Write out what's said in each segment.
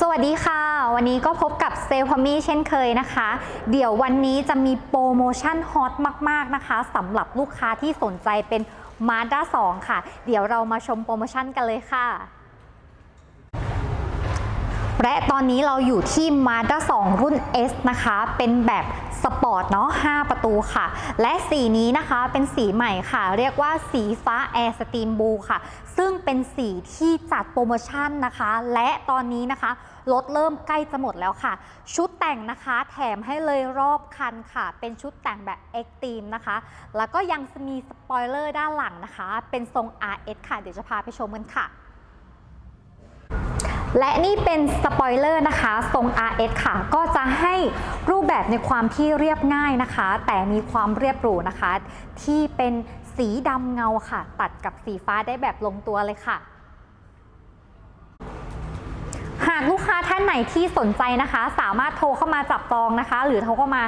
สวัสดีค่ะ วันนี้ก็พบกับเซลพอมี่เช่นเคยนะคะ เดี๋ยววันนี้จะมีโปรโมชั่นฮอตมาก ๆ นะคะสำหรับลูกค้าที่สนใจเป็น Mazda 2 ค่ะ เดี๋ยวเรามาชมโปรโมชั่นกันเลยค่ะ และตอนนี้เราอยู่ที่ Mazda 2 รุ่น S นะคะ เป็นแบบสปอร์ตเนาะ 5 ประตูค่ะ และสีนี้นะคะเป็นสีใหม่ค่ะ เรียกว่าสีฟ้า Air Steam Blue ค่ะ ซึ่งเป็นสีที่จัดโปรโมชั่นนะคะ และตอนนี้นะคะรถเริ่มใกล้จะหมดแล้วค่ะ ชุดแต่งนะคะแถมให้เลยรอบคันค่ะ เป็นชุดแต่งแบบ Extreme นะคะ แล้วก็ยังมีสปอยเลอร์ด้านหลังนะคะ เป็นทรง RS ค่ะ เดี๋ยวจะพาไปชมกันค่ะ และนี่เป็นสปอยเลอร์นะคะ ทรง RS ค่ะ ก็จะให้รูปแบบในความที่เรียบง่ายนะคะ แต่มีความเรียบหรูนะคะ ที่เป็นสีดำเงาค่ะ ตัดกับสีฟ้าได้แบบลงตัวเลยค่ะหากลูกค้าท่านไหนที่สนใจนะคะ สามารถโทรเข้ามาจับจองนะคะ หรือโทรเข้ามา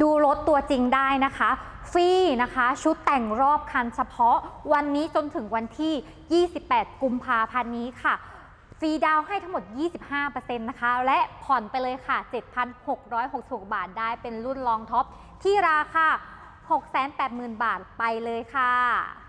ดูรถตัวจริงได้นะคะ ฟรีนะคะ ชุดแต่งรอบคันเฉพาะวันนี้จนถึงวันที่ 28 กุมภาพันธ์นี้ค่ะ ฟรีดาวให้ทั้งหมด 25%นะคะ และผ่อนไปเลยค่ะ 7,666 บาทได้เป็นรุ่นรองท็อปที่ราคา 680,000 บาทไปเลยค่ะ